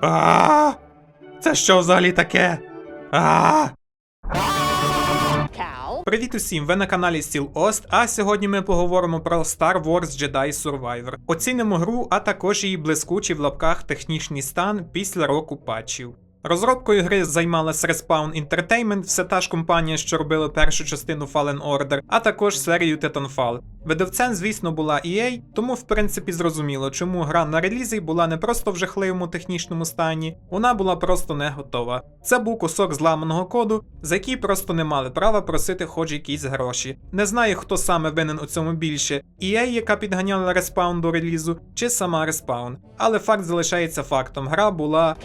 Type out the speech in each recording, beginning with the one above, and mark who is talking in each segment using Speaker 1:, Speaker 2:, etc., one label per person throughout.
Speaker 1: А! Це що взагалі таке? А! Привіт усім! Ви на каналі Стіл Ост, а сьогодні ми поговоримо про Star Wars Jedi Survivor. Оцінимо гру, а також її блискучий в лапках технічний стан після року патчів. Розробкою гри займалась Respawn Entertainment, все та ж компанія, що робила першу частину Fallen Order, а також серію Titanfall. Видавцем, звісно, була EA, тому в принципі зрозуміло, чому гра на релізі була не просто в жахливому технічному стані, вона була просто не готова. Це був кусок зламаного коду, за який просто не мали права просити хоч якісь гроші. Не знаю, хто саме винен у цьому більше: EA, яка підганяла Respawn до релізу, чи сама Respawn. Але факт залишається фактом: гра була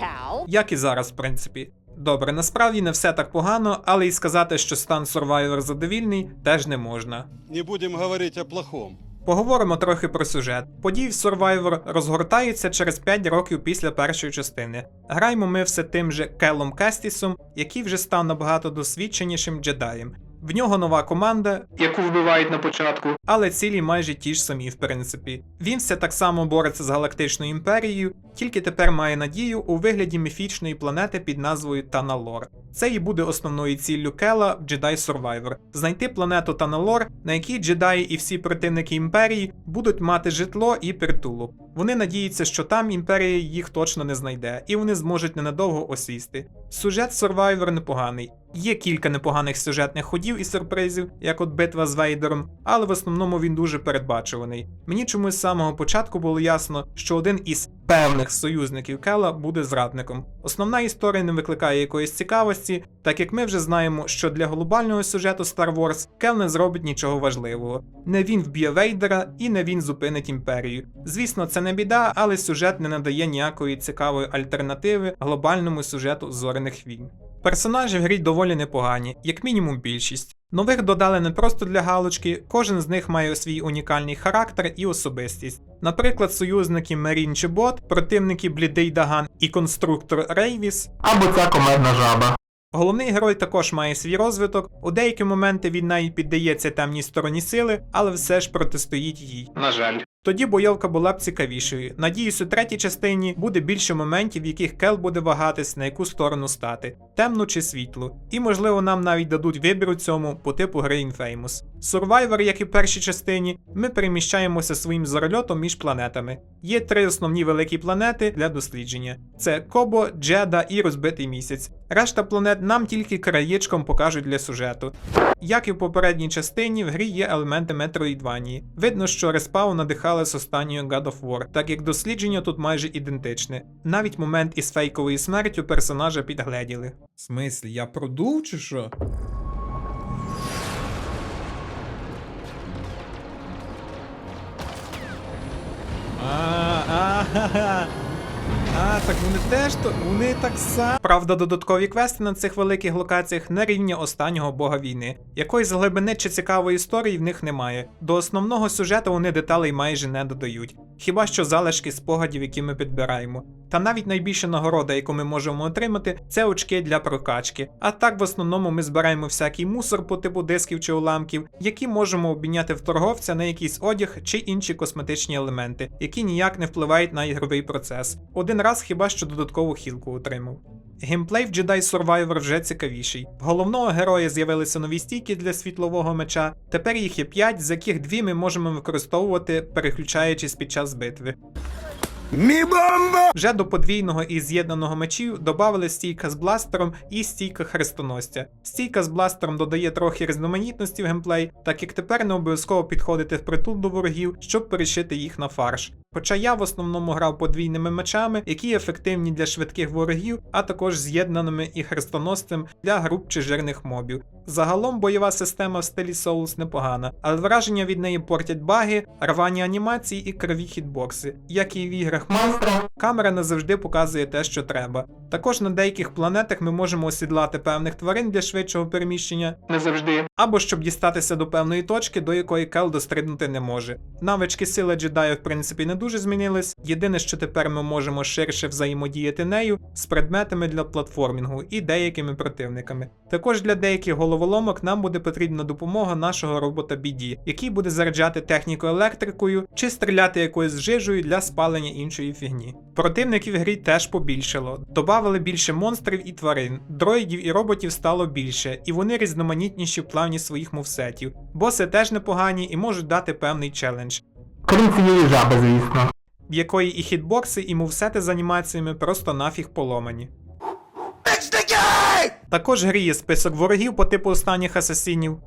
Speaker 1: як і зараз, в принципі. Добре, насправді не все так погано, але й сказати, що стан Survivor задовільний, теж не можна.
Speaker 2: Не будем говорить о плохом.
Speaker 1: Поговоримо трохи про сюжет. Події в Survivor розгортаються через 5 років після першої частини. Граємо ми все тим же Келом Кастісом, який вже став набагато досвідченішим джедаєм. В нього нова команда, яку вбивають на початку, але цілі майже ті ж самі, в принципі. Він все так само бореться з галактичною імперією, тільки тепер має надію у вигляді міфічної планети під назвою Таналор. Це і буде основною ціллю Кела в Jedi Survivor – знайти планету Таналор, на якій джедаї і всі противники імперії будуть мати житло і притулок. Вони надіються, що там імперія їх точно не знайде, і вони зможуть ненадовго осісти. Сюжет Survivor непоганий. Є кілька непоганих сюжетних ходів і сюрпризів, як от битва з Вейдером, але в основному він дуже передбачуваний. Мені чомусь з самого початку було ясно, що один із певних союзників Кела буде зрадником. Основна історія не викликає якоїсь цікавості, так як ми вже знаємо, що для глобального сюжету Star Wars Кел не зробить нічого важливого. Не він вб'є Вейдера і не він зупинить імперію. Звісно, це не біда, але сюжет не надає ніякої цікавої альтернативи глобальному сюжету зоряних війн. Персонажі в грі доволі непогані, як мінімум більшість. Нових додали не просто для галочки, кожен з них має свій унікальний характер і особистість. Наприклад, союзники Мерін чи Бот, противники Блідий Даган і конструктор Рейвіс, або ця комедна жаба. Головний герой також має свій розвиток. У деякі моменти він навіть піддається темній стороні сили, але все ж протистоїть їй. На жаль. Тоді бойовка була б цікавішою. Надіюсь, у третій частині буде більше моментів, в яких Кел буде вагатись на яку сторону стати темну чи світлу. І можливо нам навіть дадуть вибір у цьому по типу гри Infamous. Survivor, як і в першій частині, ми переміщаємося своїм зорольотом між планетами. Є три основні великі планети для дослідження: це Кобо, Джеда і розбитий місяць. Решта планет нам тільки краєчком покажуть для сюжету. Як і в попередній частині, в грі є елементи Metroidvania. Видно, що Respawn надихали з останньою God of War, так як дослідження тут майже ідентичне. Навіть момент із фейковою смертю персонажа підгледіли. В смислі, я продув чи що? А, а, ха-ха. А, так вони теж то. Вони так само. Правда, додаткові квести на цих великих локаціях на рівні останнього бога війни. Якоїсь глибини чи цікавої історії в них немає. До основного сюжету вони деталей майже не додають. Хіба що залишки спогадів, які ми підбираємо. Та навіть найбільша нагорода, яку ми можемо отримати, це очки для прокачки. А так в основному ми збираємо всякий мусор по типу дисків чи уламків, які можемо обміняти в торговця на якийсь одяг чи інші косметичні елементи, які ніяк не впливають на ігровий процес. Один раз хіба що додаткову хілку отримав. Геймплей в Jedi Survivor вже цікавіший. В головного героя з'явилися нові стійки для світлового меча. Тепер їх є 5, з яких дві ми можемо використовувати, переключаючись під час битви. Вже до подвійного і з'єднаного мечів додали стійка з бластером і стійка хрестоносця. Стійка з бластером додає трохи різноманітності в геймплей, так як тепер не обов'язково підходити впритул до ворогів, щоб перешити їх на фарш. Хоча я в основному грав подвійними мечами, які ефективні для швидких ворогів, а також з'єднаними і хрестоносцем для груп чи жирних мобів. Загалом бойова система в стилі Souls непогана, але враження від неї портять баги, рвані анімації і криві хітбокси. Як і в іграх Монстра, камера не завжди показує те, що треба. Також на деяких планетах ми можемо осідлати певних тварин для швидшого переміщення. Не завжди. Або щоб дістатися до певної точки, до якої Кел дострибнути не може. Навички сили джедая, в принципі, не дуже змінились. Єдине, що тепер ми можемо ширше взаємодіяти нею з предметами для платформінгу і деякими противниками. Також для деяких головоломок нам буде потрібна допомога нашого робота BD, який буде заряджати техніку електрикою чи стріляти якоюсь жижею для спалення іншої фігні. Противників в грі теж побільшало. Добавили більше монстрів і тварин, дроїдів і роботів стало більше, і вони різноманітніші в плані своїх мувсетів. Боси теж непогані і можуть дати певний челендж,
Speaker 3: Крім цієї жаби, звісно.
Speaker 1: в якої і хітбокси, і мувсети з анімаціями просто нафіг поломані. Також гріє список ворогів по типу останніх асасінів.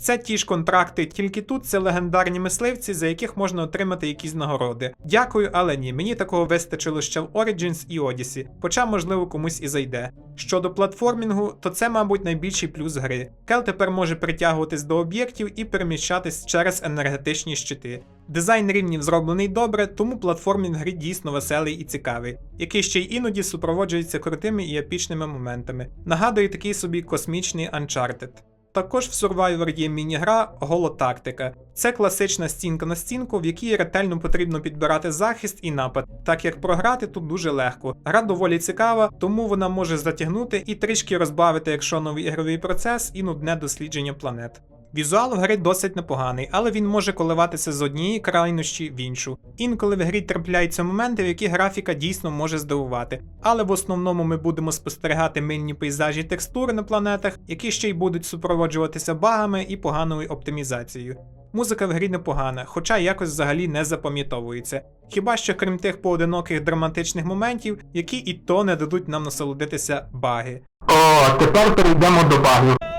Speaker 1: Це ті ж контракти, тільки тут це легендарні мисливці, за яких можна отримати якісь нагороди. Дякую, але ні, мені такого вистачило ще в Origins і Odyssey, хоча, можливо, комусь і зайде. Щодо платформінгу, то це, мабуть, найбільший плюс гри. Кел тепер може притягуватись до об'єктів і переміщатись через енергетичні щити. Дизайн рівнів зроблений добре, тому платформінг гри дійсно веселий і цікавий, який ще й іноді супроводжується крутими і епічними моментами. Нагадує такий собі космічний Uncharted. Також в Survivor є міні-гра Голотактика. Це класична стінка на стінку, в якій ретельно потрібно підбирати захист і напад, так як програти тут дуже легко. Гра доволі цікава, тому вона може затягнути і трішки розбавити, якщо новий ігровий процес і нудне дослідження планет. Візуал в гри досить непоганий, але він може коливатися з однієї крайнощі в іншу. Інколи в грі трапляються моменти, в які графіка дійсно може здивувати. Але в основному ми будемо спостерігати мильні пейзажі текстури на планетах, які ще й будуть супроводжуватися багами і поганою оптимізацією. Музика в грі непогана, хоча якось взагалі не запам'ятовується. Хіба що крім тих поодиноких драматичних моментів, які і то не дадуть нам насолодитися баги.
Speaker 3: О, тепер перейдемо до багів.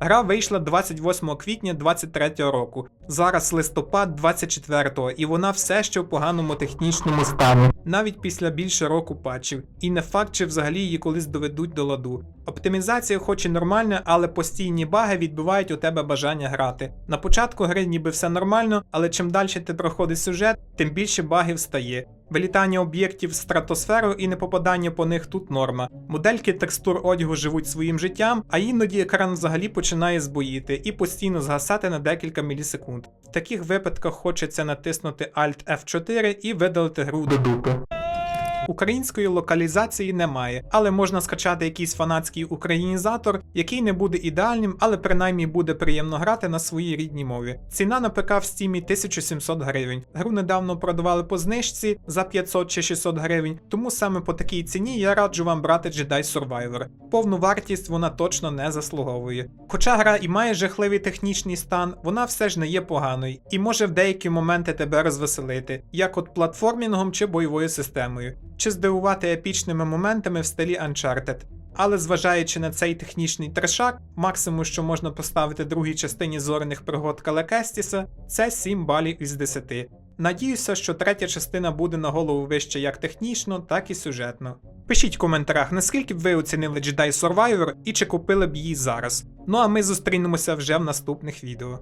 Speaker 1: Гра вийшла 28 квітня 23 року. Зараз листопад 24-го, і вона все ще в поганому технічному стані, навіть після більше року патчів. І не факт, чи взагалі її колись доведуть до ладу. Оптимізація, хоч і нормальна, але постійні баги відбивають у тебе бажання грати. На початку гри ніби все нормально, але чим далі ти проходиш сюжет, тим більше багів стає. Вилітання об'єктів в стратосферу і непопадання по них тут норма. Модельки текстур одягу живуть своїм життям, а іноді екран взагалі починає збоїти і постійно згасати на декілька мілісекунд. В таких випадках хочеться натиснути Alt F4 і видалити гру
Speaker 3: До дупи.
Speaker 1: Української локалізації немає, але можна скачати якийсь фанатський українізатор, який не буде ідеальним, але принаймні буде приємно грати на своїй рідній мові. Ціна на ПК в стімі 1700 гривень. Гру недавно продавали по знижці за 500 чи 600 гривень, тому саме по такій ціні я раджу вам брати Jedi Survivor. Повну вартість вона точно не заслуговує. Хоча гра і має жахливий технічний стан, вона все ж не є поганою і може в деякі моменти тебе розвеселити, як от платформінгом чи бойовою системою, чи здивувати епічними моментами в стилі Uncharted. Але зважаючи на цей технічний трешак, максимум, що можна поставити другій частині зоряних пригод Калекестіса, це 7 балів із 10. Надіюся, що третя частина буде на голову вище як технічно, так і сюжетно. Пишіть в коментарях, наскільки б ви оцінили Jedi Survivor і чи купили б її зараз. Ну а ми зустрінемося вже в наступних відео.